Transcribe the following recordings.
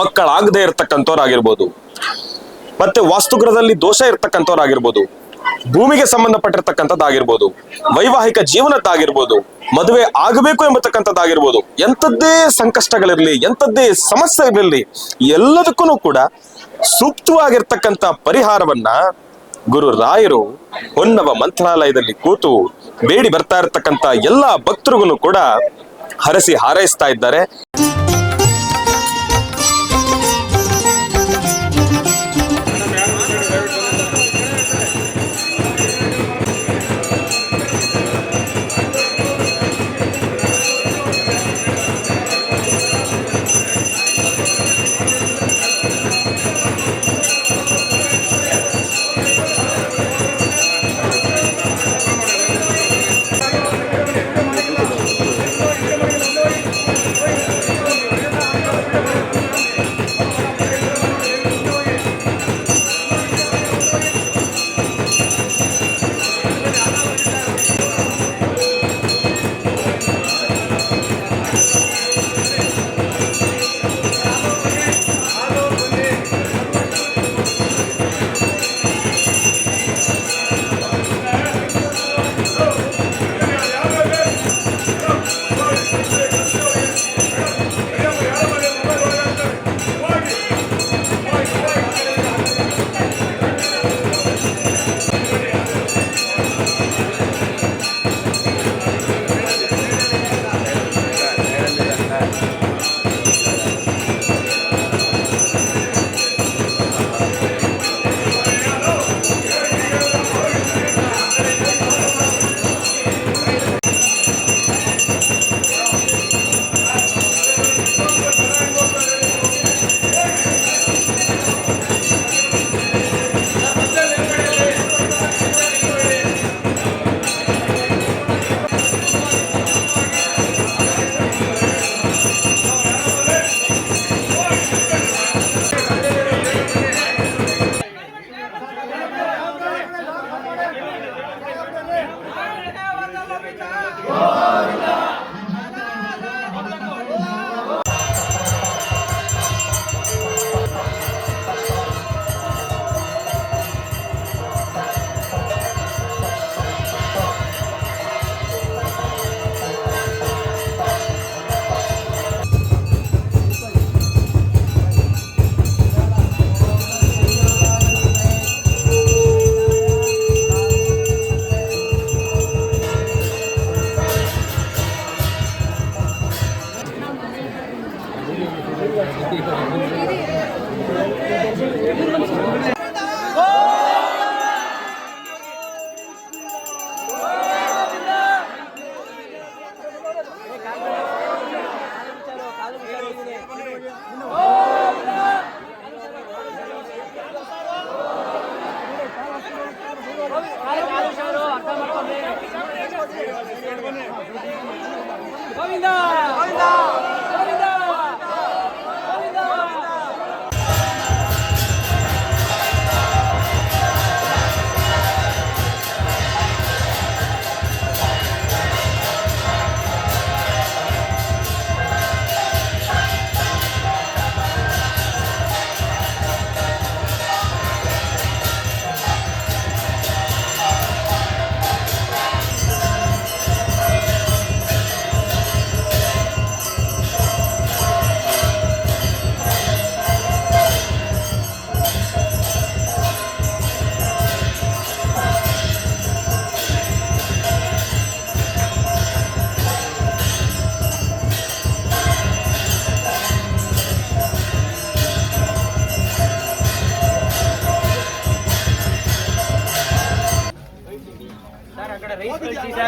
ಮಕ್ಕಳಾಗದೆ ಇರ್ತಕ್ಕಂಥವ್ರಾಗಿರ್ಬೋದು. ಮತ್ತೆ ವಾಸ್ತುಗ್ರಹದಲ್ಲಿ ದೋಷ ಇರ್ತಕ್ಕಂಥವ್ರಾಗಿರ್ಬೋದು. ಭೂಮಿಗೆ ಸಂಬಂಧಪಟ್ಟಿರ್ತಕ್ಕಂಥದ್ದಾಗಿರ್ಬೋದು. ವೈವಾಹಿಕ ಜೀವನದ್ದಾಗಿರ್ಬೋದು. ಮದುವೆ ಆಗಬೇಕು ಎಂಬತಕ್ಕಂಥದ್ದಾಗಿರ್ಬೋದು. ಎಂಥದ್ದೇ ಸಂಕಷ್ಟಗಳಿರಲಿ, ಎಂಥದ್ದೇ ಸಮಸ್ಯೆ ಇರಲಿ ಎಲ್ಲದಕ್ಕೂ ಕೂಡ ಸೂಕ್ತವಾಗಿರ್ತಕ್ಕಂಥ ಪರಿಹಾರವನ್ನ ಗುರು ರಾಯರು ಹೊನ್ನವ ಮಂತ್ರಾಲಯದಲ್ಲಿ ಕೂತು ಬೇಡಿ ಬರ್ತಾ ಇರತಕ್ಕಂತ ಎಲ್ಲಾ ಭಕ್ತರಿಗೂ ಕೂಡ ಹರಸಿ ಹಾರೈಸ್ತಾ ಇದ್ದಾರೆ. ರೈಸ್ ಕಳಿಸಿ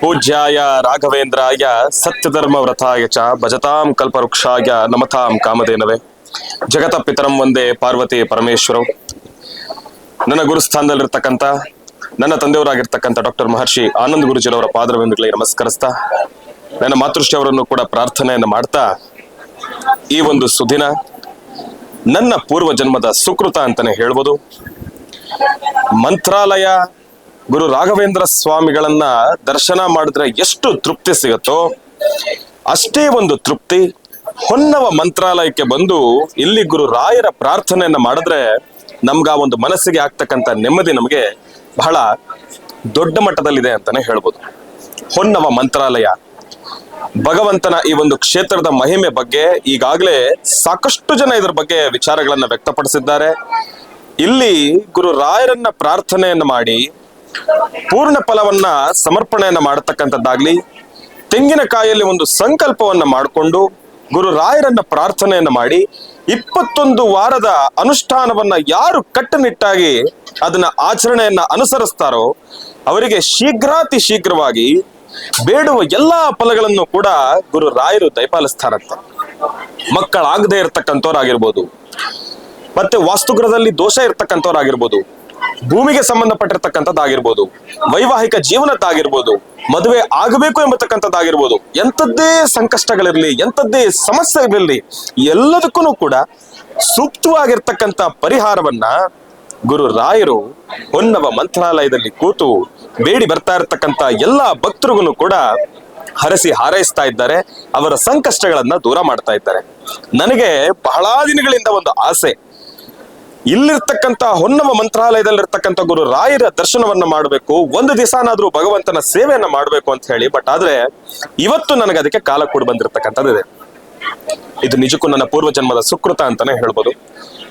ಪೂಜ್ಯಾಯ ರಾಘವೇಂದ್ರಾಯ ಸತ್ಯಧರ್ಮ ವ್ರತಾಯ ಚ ಭಜತಾಂ ಕಲ್ಪವೃಕ್ಷಾಯ ನಮತಾಂ ಕಾಮಧೇನವೇ. ಜಗತ ಪಿತರಂ ಒಂದೇ ಪಾರ್ವತಿ ಪರಮೇಶ್ವರಂ. ನನ್ನ ಗುರುಸ್ಥಾನದಲ್ಲಿರ್ತಕ್ಕಂಥ, ನನ್ನ ತಂದೆಯವರಾಗಿರ್ತಕ್ಕಂಥ ಡಾಕ್ಟರ್ ಮಹರ್ಷಿ ಆನಂದ್ ಗುರುಜಿರವರ ಪಾದರವೆಂದುಗಳಿಗೆ ನಮಸ್ಕರಿಸ್ತಾ, ನನ್ನ ಮಾತೃಶ್ರೀಯವರನ್ನು ಕೂಡ ಪ್ರಾರ್ಥನೆಯನ್ನು ಮಾಡ್ತಾ, ಈ ಒಂದು ಸುದಿನ ನನ್ನ ಪೂರ್ವ ಜನ್ಮದ ಸುಕೃತ ಅಂತಾನೆ ಹೇಳ್ಬೋದು. ಮಂತ್ರಾಲಯ ಗುರು ರಾಘವೇಂದ್ರ ಸ್ವಾಮಿಗಳನ್ನ ದರ್ಶನ ಮಾಡಿದ್ರೆ ಎಷ್ಟು ತೃಪ್ತಿ ಸಿಗುತ್ತೋ ಅಷ್ಟೇ ಒಂದು ತೃಪ್ತಿ. ಹೊನ್ನವ ಮಂತ್ರಾಲಯಕ್ಕೆ ಬಂದು ಇಲ್ಲಿ ಗುರು ರಾಯರ ಪ್ರಾರ್ಥನೆಯನ್ನ ಮಾಡಿದ್ರೆ ನಮ್ಗೆ ಆ ಒಂದು ಮನಸ್ಸಿಗೆ ಆಗ್ತಕ್ಕಂಥ ನೆಮ್ಮದಿ ನಮಗೆ ಬಹಳ ದೊಡ್ಡ ಮಟ್ಟದಲ್ಲಿದೆ ಅಂತಾನೆ ಹೇಳ್ಬೋದು. ಹೊನ್ನವ ಮಂತ್ರಾಲಯ. ಭಗವಂತನ ಈ ಒಂದು ಕ್ಷೇತ್ರದ ಮಹಿಮೆ ಬಗ್ಗೆ ಈಗಾಗಲೇ ಸಾಕಷ್ಟು ಜನ ಇದ್ರ ಬಗ್ಗೆ ವಿಚಾರಗಳನ್ನ ವ್ಯಕ್ತಪಡಿಸಿದ್ದಾರೆ. ಇಲ್ಲಿ ಗುರು ರಾಯರನ್ನ ಪ್ರಾರ್ಥನೆಯನ್ನು ಮಾಡಿ ಪೂರ್ಣ ಫಲವನ್ನ ಸಮರ್ಪಣೆಯನ್ನ ಮಾಡತಕ್ಕಂಥದ್ದಾಗ್ಲಿ ತೆಂಗಿನಕಾಯಲ್ಲಿ ಒಂದು ಸಂಕಲ್ಪವನ್ನ ಮಾಡಿಕೊಂಡು ಗುರು ರಾಯರನ್ನ ಪ್ರಾರ್ಥನೆಯನ್ನ ಮಾಡಿ ಇಪ್ಪತ್ತೊಂದು ವಾರದ ಅನುಷ್ಠಾನವನ್ನ ಯಾರು ಕಟ್ಟುನಿಟ್ಟಾಗಿ ಅದನ್ನ ಆಚರಣೆಯನ್ನ ಅನುಸರಿಸ್ತಾರೋ, ಅವರಿಗೆ ಶೀಘ್ರಾತಿ ಶೀಘ್ರವಾಗಿ ಬೇಡುವ ಎಲ್ಲಾ ಫಲಗಳನ್ನು ಕೂಡ ಗುರು ರಾಯರು ದಯಪಾಲಿಸ್ತಾರಂತ. ಮಕ್ಕಳಾಗದೇ ಇರತಕ್ಕಂಥವ್ರಾಗಿರ್ಬೋದು. ಮತ್ತೆ ವಾಸ್ತುಗ್ರಹದಲ್ಲಿ ದೋಷ ಇರ್ತಕ್ಕಂಥವ್ರಾಗಿರ್ಬೋದು. ಭೂಮಿಗೆ ಸಂಬಂಧಪಟ್ಟಿರ್ತಕ್ಕಂಥದ್ದಾಗಿರ್ಬೋದು, ವೈವಾಹಿಕ ಜೀವನದ್ದಾಗಿರ್ಬೋದು, ಮದುವೆ ಆಗಬೇಕು ಎಂಬತಕ್ಕಂಥದ್ದಾಗಿರ್ಬೋದು, ಎಂಥದ್ದೇ ಸಂಕಷ್ಟಗಳಿರಲಿ, ಎಂಥದ್ದೇ ಸಮಸ್ಯೆಗಳಿರಲಿ, ಎಲ್ಲದಕ್ಕೂ ಕೂಡ ಸೂಕ್ತವಾಗಿರ್ತಕ್ಕಂಥ ಪರಿಹಾರವನ್ನ ಗುರು ರಾಯರು ಹೊನ್ನವ ಮಂತ್ರಾಲಯದಲ್ಲಿ ಕೂತು ಬೇಡಿ ಬರ್ತಾ ಇರತಕ್ಕಂಥ ಎಲ್ಲ ಭಕ್ತರಿಗೂ ಕೂಡ ಹರಸಿ ಹಾರೈಸ್ತಾ ಇದ್ದಾರೆ, ಅವರ ಸಂಕಷ್ಟಗಳನ್ನ ದೂರ ಮಾಡ್ತಾ ಇದ್ದಾರೆ. ನನಗೆ ಬಹಳ ದಿನಗಳಿಂದ ಒಂದು ಆಸೆ ಇಲ್ಲಿರ್ತಕ್ಕಂಥ ಹೊನ್ನವ ಮಂತ್ರಾಲಯದಲ್ಲಿರ್ತಕ್ಕಂಥ ಗುರು ರಾಯರ ದರ್ಶನವನ್ನ ಮಾಡಬೇಕು. ಒಂದು ದಿವಸನಾದ್ರೂ ಭಗವಂತನ ಸೇವೆಯನ್ನ ಮಾಡಬೇಕು ಅಂತ ಹೇಳಿ ಬಟ್ ಆದ್ರೆ ಇವತ್ತು ನನಗೆ ಅದಕ್ಕೆ ಕಾಲ ಕೂಡ ಬಂದಿರತಕ್ಕಂಥದ್ದಿದೆ ಇದು ನಿಜಕ್ಕೂ ನನ್ನ ಪೂರ್ವ ಜನ್ಮದ ಸುಕೃತ ಅಂತಾನೆ ಹೇಳ್ಬೋದು.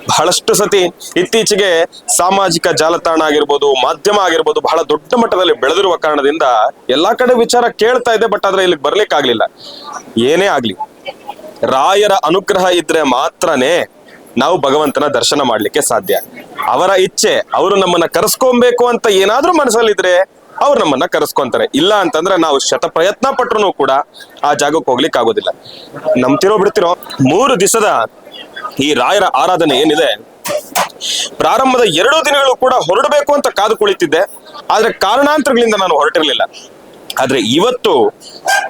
ಬಹಳಷ್ಟು ಸತಿ ಇತ್ತೀಚೆಗೆ ಸಾಮಾಜಿಕ ಜಾಲತಾಣ ಆಗಿರ್ಬೋದು, ಮಾಧ್ಯಮ ಆಗಿರ್ಬೋದು, ಬಹಳ ದೊಡ್ಡ ಮಟ್ಟದಲ್ಲಿ ಬೆಳೆದಿರುವ ಕಾರಣದಿಂದ ಎಲ್ಲಾ ಕಡೆ ವಿಚಾರ ಕೇಳ್ತಾ ಇದೆ ಬಟ್ ಆದ್ರೆ ಇಲ್ಲಿಗೆ ಬರ್ಲಿಕ್ಕಾಗ್ಲಿಲ್ಲ. ಏನೇ ಆಗ್ಲಿ, ರಾಯರ ಅನುಗ್ರಹ ಇದ್ರೆ ಮಾತ್ರನೇ ನಾವು ಭಗವಂತನ ದರ್ಶನ ಮಾಡ್ಲಿಕ್ಕೆ ಸಾಧ್ಯ. ಅವರ ಇಚ್ಛೆ, ಅವರು ನಮ್ಮನ್ನ ಕರೆಸ್ಕೊಬೇಕು ಅಂತ ಏನಾದ್ರೂ ಮನಸ್ಸಲ್ಲಿದ್ರೆ ಅವ್ರು ನಮ್ಮನ್ನ ಕರೆಸ್ಕೊಂತಾರೆ. ಇಲ್ಲ ಅಂತಂದ್ರೆ ನಾವು ಶತ ಪ್ರಯತ್ನ ಪಟ್ರು ಕೂಡ ಆ ಜಾಗಕ್ಕೆ ಹೋಗ್ಲಿಕ್ಕೆ ಆಗೋದಿಲ್ಲ. ನಂಬ್ತಿರೋ ಬಿಡ್ತಿರೋ, ಮೂರು ದಿವಸದ ಈ ರಾಯರ ಆರಾಧನೆ ಏನಿದೆ, ಪ್ರಾರಂಭದ ಎರಡು ದಿನಗಳು ಕೂಡ ಹೊರಡಬೇಕು ಅಂತ ಕಾದು ಕುಳಿತಿದ್ದೆ. ಆದ್ರೆ ಕಾರಣಾಂತರಗಳಿಂದ ನಾನು ಹೊರಟಿರ್ಲಿಲ್ಲ. ಆದ್ರೆ ಇವತ್ತು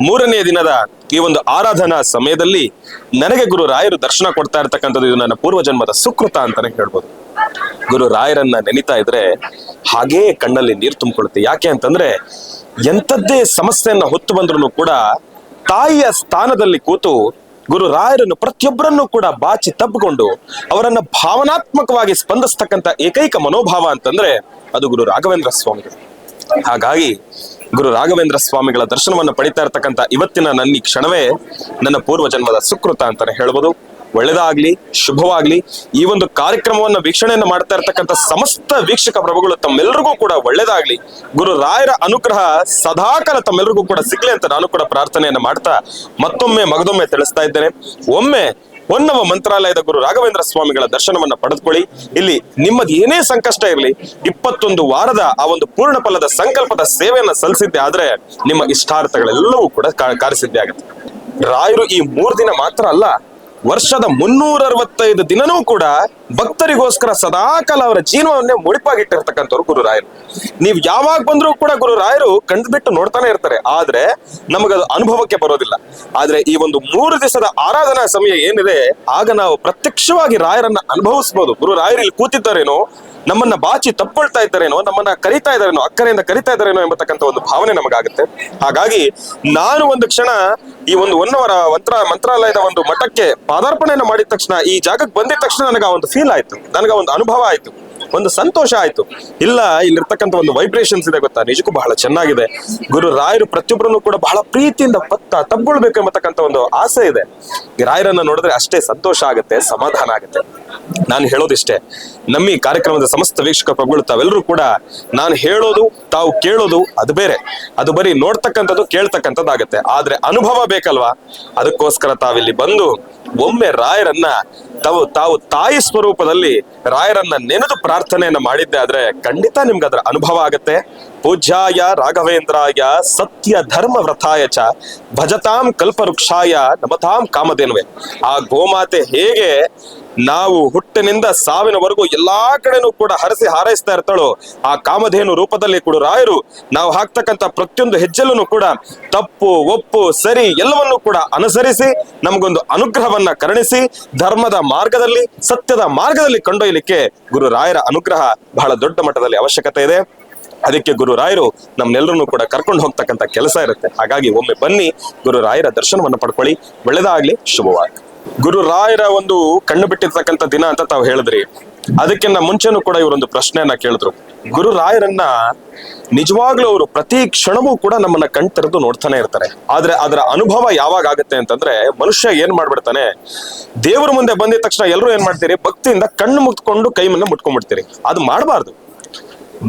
ಮೂರನೇ ದಿನದ ಈ ಒಂದು ಆರಾಧನಾ ಸಮಯದಲ್ಲಿ ನನಗೆ ಗುರು ರಾಯರು ದರ್ಶನ ಕೊಡ್ತಾ ಇರ್ತಕ್ಕಂಥದ್ದು ಇದು ನನ್ನ ಪೂರ್ವ ಜನ್ಮದ ಸುಕೃತ ಅಂತಾನೆ ಹೇಳ್ಬೋದು. ಗುರು ರಾಯರನ್ನ ನೆನಿತಾ ಇದ್ರೆ ಹಾಗೇ ಕಣ್ಣಲ್ಲಿ ನೀರು ತುಂಬಿಕೊಳ್ಳುತ್ತೆ. ಯಾಕೆ ಅಂತಂದ್ರೆ ಎಂಥದ್ದೇ ಸಮಸ್ಯೆಯನ್ನ ಹೊತ್ತು ಬಂದ್ರು ಕೂಡ ತಾಯಿಯ ಸ್ಥಾನದಲ್ಲಿ ಕೂತು ಗುರು ರಾಯರನ್ನು ಪ್ರತಿಯೊಬ್ಬರನ್ನು ಕೂಡ ಬಾಚಿ ತಬ್ಬಿಕೊಂಡು ಅವರನ್ನ ಭಾವನಾತ್ಮಕವಾಗಿ ಸ್ಪಂದಿಸ್ತಕ್ಕಂಥ ಏಕೈಕ ಮನೋಭಾವ ಅಂತಂದ್ರೆ ಅದು ಗುರು ರಾಘವೇಂದ್ರ ಸ್ವಾಮಿಗಳು. ಹಾಗಾಗಿ ಗುರು ರಾಘವೇಂದ್ರ ಸ್ವಾಮಿಗಳ ದರ್ಶನವನ್ನು ಪಡಿತಾ ಇರತಕ್ಕಂಥ ಇವತ್ತಿನ ನನ್ನ ಕ್ಷಣವೇ ನನ್ನ ಪೂರ್ವ ಜನ್ಮದ ಸುಕೃತ ಅಂತಾನೆ ಹೇಳ್ಬೋದು. ಒಳ್ಳೇದಾಗ್ಲಿ, ಶುಭವಾಗ್ಲಿ, ಈ ಒಂದು ಕಾರ್ಯಕ್ರಮವನ್ನು ವೀಕ್ಷಣೆಯನ್ನ ಮಾಡ್ತಾ ಇರ್ತಕ್ಕಂಥ ಸಮಸ್ತ ವೀಕ್ಷಕ ಪ್ರಭುಗಳು ತಮ್ಮೆಲ್ಲರಿಗೂ ಕೂಡ ಒಳ್ಳೇದಾಗ್ಲಿ. ಗುರು ರಾಯರ ಅನುಗ್ರಹ ಸದಾಕಾಲ ತಮ್ಮೆಲ್ಲರಿಗೂ ಕೂಡ ಸಿಗ್ಲಿ ಅಂತ ನಾನು ಕೂಡ ಪ್ರಾರ್ಥನೆಯನ್ನ ಮಾಡ್ತಾ ಮತ್ತೊಮ್ಮೆ ಮಗದೊಮ್ಮೆ ತಿಳಿಸ್ತಾ ಇದ್ದೇನೆ. ಒಮ್ಮೆ ಹೊನ್ನವ ಮಂತ್ರಾಲಯದ ಗುರು ರಾಘವೇಂದ್ರ ಸ್ವಾಮಿಗಳ ದರ್ಶನವನ್ನ ಪಡೆದುಕೊಳ್ಳಿ. ಇಲ್ಲಿ ನಿಮ್ಮದು ಏನೇ ಸಂಕಷ್ಟ ಇರಲಿ, ಇಪ್ಪತ್ತೊಂದು ವಾರದ ಆ ಒಂದು ಪೂರ್ಣ ಫಲದ ಸಂಕಲ್ಪದ ಸೇವೆಯನ್ನ ಸಲ್ಲಿಸಿದ್ದೆ ಆದ್ರೆ ನಿಮ್ಮ ಇಷ್ಟಾರ್ಥಗಳೆಲ್ಲವೂ ಕೂಡ ಕಾರ್ಯಸಿದ್ಧಿ ಆಗುತ್ತೆ. ರಾಯರು ಈ ಮೂರ್ ದಿನ ಮಾತ್ರ ಅಲ್ಲ ವರ್ಷದ ಮುನ್ನೂರ ಅರವತ್ತೈದು ದಿನನೂ ಕೂಡ ಭಕ್ತರಿಗೋಸ್ಕರ ಸದಾಕಾಲ ಅವರ ಜೀವನವನ್ನೇ ಮುಡಿಪಾಗಿಟ್ಟಿರ್ತಕ್ಕಂಥವ್ರು ಗುರುರಾಯರು ನೀವು ಯಾವಾಗ ಬಂದ್ರೂ ಕೂಡ ಗುರುರಾಯರು ರಾಯರು ಕಂಡ್ಬಿಟ್ಟು ನೋಡ್ತಾನೆ ಇರ್ತಾರೆ. ಆದ್ರೆ ನಮಗದು ಅನುಭವಕ್ಕೆ ಬರೋದಿಲ್ಲ. ಆದ್ರೆ ಈ ಒಂದು ಮೂರು ದಿವಸದ ಆರಾಧನಾ ಸಮಯ ಏನಿದೆ, ಆಗ ನಾವು ಪ್ರತ್ಯಕ್ಷವಾಗಿ ರಾಯರನ್ನ ಅನುಭವಿಸಬಹುದು ಗುರು ರಾಯರು ಇಲ್ಲಿ ಕೂತಿದ್ದಾರೇನೋ ನಮ್ಮನ್ನ ಬಾಚಿ ತಪ್ಕೊಳ್ತಾ ಇದ್ದಾರೇನೋ, ನಮ್ಮನ್ನ ಕರಿತಾ ಇದ್ದಾರೇನೋ, ಅಕ್ಕರೆಯಿಂದ ಕರಿತಾ ಇದ್ದಾರೇನೋ ಎಂಬತಕ್ಕಂಥ ಒಂದು ಭಾವನೆ ನಮಗಾಗುತ್ತೆ. ಹಾಗಾಗಿ ನಾನು ಒಂದು ಕ್ಷಣ ಈ ಒಂದು ಒನ್ನವರ ಮಂತ್ರ, ಮಂತ್ರಾಲಯದ ಒಂದು ಮಠಕ್ಕೆ ಪಾದಾರ್ಪಣೆಯನ್ನು ಮಾಡಿದ ತಕ್ಷಣ, ಈ ಜಾಗಕ್ಕೆ ಬಂದಿದ ತಕ್ಷಣ ನನಗೆ ಒಂದು ಫೀಲ್ ಆಯ್ತು. ನನಗೆ ಒಂದು ಅನುಭವ ಆಯ್ತು. ಒಂದು ಸಂತೋಷ ಆಯ್ತು. ಇಲ್ಲ, ಇಲ್ಲಿರ್ತಕ್ಕಂಥ ಒಂದು ವೈಬ್ರೇಷನ್ಸ್ ಇದೆ ಗೊತ್ತಾ? ನಿಜಕ್ಕೂ ಬಹಳ ಚೆನ್ನಾಗಿದೆ. ಗುರು ರಾಯರು ಪ್ರತಿಯೊಬ್ಬರನ್ನು ಕೂಡ ಬಹಳ ಪ್ರೀತಿಯಿಂದ ಪತ್ತ ತಗೊಳ್ಬೇಕು ಎಂಬತಕ್ಕಂಥ ಒಂದು ಆಸೆ ಇದೆ. ರಾಯರನ್ನ ನೋಡಿದ್ರೆ ಅಷ್ಟೇ ಸಂತೋಷ ಆಗುತ್ತೆ, ಸಮಾಧಾನ ಆಗುತ್ತೆ. ನಾನು ಹೇಳೋದಿಷ್ಟೇ, ನಮ್ಮ ಈ ಕಾರ್ಯಕ್ರಮದ ಸಮಸ್ತ ವೀಕ್ಷಕ ಪ್ರಭುಗಳು ತಾವೆಲ್ಲರೂ ಕೂಡ ನಾನು ಹೇಳೋದು, ತಾವು ಕೇಳೋದು ಅದು ಬೇರೆ. ಅದು ಬರೀ ನೋಡ್ತಕ್ಕಂಥದ್ದು, ಕೇಳ್ತಕ್ಕಂಥದ್ದಾಗತ್ತೆ. ಆದ್ರೆ ಅನುಭವ ಬೇಕಲ್ವಾ? ಅದಕ್ಕೋಸ್ಕರ ತಾವಿಲ್ಲಿ ಬಂದು ಒಮ್ಮೆ ರಾಯರನ್ನ, ತಾವು ತಾವು ತಾಯಿ ಸ್ವರೂಪದಲ್ಲಿ ರಾಯರನ್ನ ನೆನೆದು ಪ್ರಾರ್ಥನೆಯನ್ನ ಮಾಡಿದ್ದೆ ಆದ್ರೆ ಖಂಡಿತ ನಿಮ್ಗೆ ಅದರ ಅನುಭವ ಆಗತ್ತೆ. ಪೂಜ್ಯಾಯ ರಾಘವೇಂದ್ರಾಯ ಸತ್ಯ ಧರ್ಮ ವ್ರತಾಯ ಚ ಭಜತಾಂ ಕಲ್ಪವೃಕ್ಷಾಯ ನಮತಾಂ ಕಾಮಧೇನುವೆ. ಆ ಗೋಮಾತೆ ಹೇಗೆ ನಾವು ಹುಟ್ಟಿನಿಂದ ಸಾವಿನವರೆಗೂ ಎಲ್ಲಾ ಕಡೆನೂ ಕೂಡ ಹರಸಿ ಹಾರೈಸ್ತಾ ಇರ್ತಾಳೋ, ಆ ಕಾಮಧೇನು ರೂಪದಲ್ಲಿ ಕೂಡ ರಾಯರು ನಾವು ಹಾಕ್ತಕ್ಕಂತ ಪ್ರತಿಯೊಂದು ಹೆಜ್ಜೆಲ್ಲೂ ಕೂಡ ತಪ್ಪು, ಒಪ್ಪು, ಸರಿ ಎಲ್ಲವನ್ನೂ ಕೂಡ ಅನುಸರಿಸಿ, ನಮಗೊಂದು ಅನುಗ್ರಹವನ್ನ ಕರುಣಿಸಿ, ಧರ್ಮದ ಮಾರ್ಗದಲ್ಲಿ, ಸತ್ಯದ ಮಾರ್ಗದಲ್ಲಿ ಕೊಂಡೊಯ್ಯಲಿಕ್ಕೆ ಗುರು ರಾಯರ ಅನುಗ್ರಹ ಬಹಳ ದೊಡ್ಡ ಮಟ್ಟದಲ್ಲಿ ಅವಶ್ಯಕತೆ ಇದೆ. ಅದಕ್ಕೆ ಗುರು ರಾಯರು ಕೂಡ ಕರ್ಕೊಂಡು ಹೋಗ್ತಕ್ಕಂಥ ಕೆಲಸ ಇರುತ್ತೆ. ಹಾಗಾಗಿ ಒಮ್ಮೆ ಬನ್ನಿ, ಗುರು ರಾಯರ ದರ್ಶನವನ್ನು ಪಡ್ಕೊಳ್ಳಿ. ಒಳ್ಳೆದಾಗ್ಲಿ ಶುಭವಾಗ್ಲಿ. ಗುರು ರಾಯರ ಒಂದು ಕಣ್ಣು ಬಿಟ್ಟಿರ್ತಕ್ಕಂಥ ದಿನ ಅಂತ ತಾವು ಹೇಳಿದ್ರಿ. ಅದಕ್ಕಿಂತ ಮುಂಚೆನೂ ಕೂಡ ಇವರೊಂದು ಪ್ರಶ್ನೆಯನ್ನ ಕೇಳಿದ್ರು. ಗುರು ರಾಯರನ್ನ ನಿಜವಾಗ್ಲೂ ಅವರು ಪ್ರತಿ ಕ್ಷಣವೂ ಕೂಡ ನಮ್ಮನ್ನ ಕಣ್ ತೆರೆದು ನೋಡ್ತಾನೆ ಇರ್ತಾರೆ. ಆದ್ರೆ ಅದರ ಅನುಭವ ಯಾವಾಗ ಆಗುತ್ತೆ ಅಂತಂದ್ರೆ ಮನುಷ್ಯ ಏನ್ ಮಾಡ್ಬಿಡ್ತಾನೆ? ದೇವರ ಮುಂದೆ ಬಂದಿದ ತಕ್ಷಣ ಎಲ್ಲರೂ ಏನ್ ಮಾಡ್ತೀರಿ? ಭಕ್ತಿಯಿಂದ ಕಣ್ಣು ಮುಚ್ಕೊಂಡು ಕೈಮನ್ನ ಮುಟ್ಕೊಂಡ್ಬಿಡ್ತೀರಿ. ಅದು ಮಾಡಬಾರ್ದು.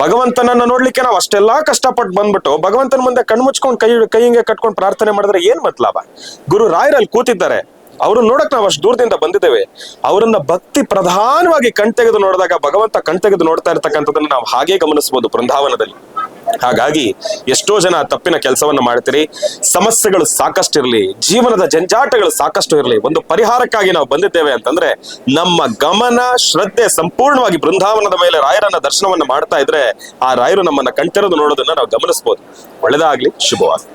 ಭಗವಂತನನ್ನ ನೋಡ್ಲಿಕ್ಕೆ ನಾವು ಅಷ್ಟೆಲ್ಲಾ ಕಷ್ಟಪಟ್ಟು ಬಂದ್ಬಿಟ್ಟು ಭಗವಂತನ ಮುಂದೆ ಕಣ್ಣು ಮುಚ್ಕೊಂಡು ಕೈ ಕೈ ಹಿಂಗೆ ಕಟ್ಕೊಂಡು ಪ್ರಾರ್ಥನೆ ಮಾಡಿದ್ರೆ ಏನ್ ಮತ್ಲಾಭ ಗುರು ರಾಯರಲ್ಲಿ ಕೂತಿದ್ದಾರೆ. ಅವ್ರು ನೋಡಕ್ ನಾವು ಅಷ್ಟು ದೂರದಿಂದ ಬಂದಿದ್ದೇವೆ. ಅವರನ್ನ ಭಕ್ತಿ ಪ್ರಧಾನವಾಗಿ ಕಣ್ತೆಗೆದು ನೋಡಿದಾಗ, ಭಗವಂತ ಕಣ್ತೆಗೆದು ನೋಡ್ತಾ ಇರ್ತಕ್ಕಂಥದ್ದನ್ನ ನಾವು ಹಾಗೆ ಗಮನಿಸಬಹುದು ಬೃಂದಾವನದಲ್ಲಿ ಹಾಗಾಗಿ ಎಷ್ಟೋ ಜನ ತಪ್ಪಿನ ಕೆಲಸವನ್ನ ಮಾಡ್ತೀರಿ, ಸಮಸ್ಯೆಗಳು ಸಾಕಷ್ಟು ಇರಲಿ, ಜೀವನದ ಜಂಜಾಟಗಳು ಸಾಕಷ್ಟು ಇರಲಿ, ಒಂದು ಪರಿಹಾರಕ್ಕಾಗಿ ನಾವು ಬಂದಿದ್ದೇವೆ ಅಂತಂದ್ರೆ, ನಮ್ಮ ಗಮನ, ಶ್ರದ್ಧೆ ಸಂಪೂರ್ಣವಾಗಿ ಬೃಂದಾವನದ ಮೇಲೆ ರಾಯರನ್ನ ದರ್ಶನವನ್ನ ಮಾಡ್ತಾ ಇದ್ರೆ, ಆ ರಾಯರು ನಮ್ಮನ್ನ ಕಣ್ತೆರೆದು ನೋಡೋದನ್ನ ನಾವು ಗಮನಿಸಬಹುದು ಒಳ್ಳೆದಾಗ್ಲಿ, ಶುಭವಾಗ್ಲಿ.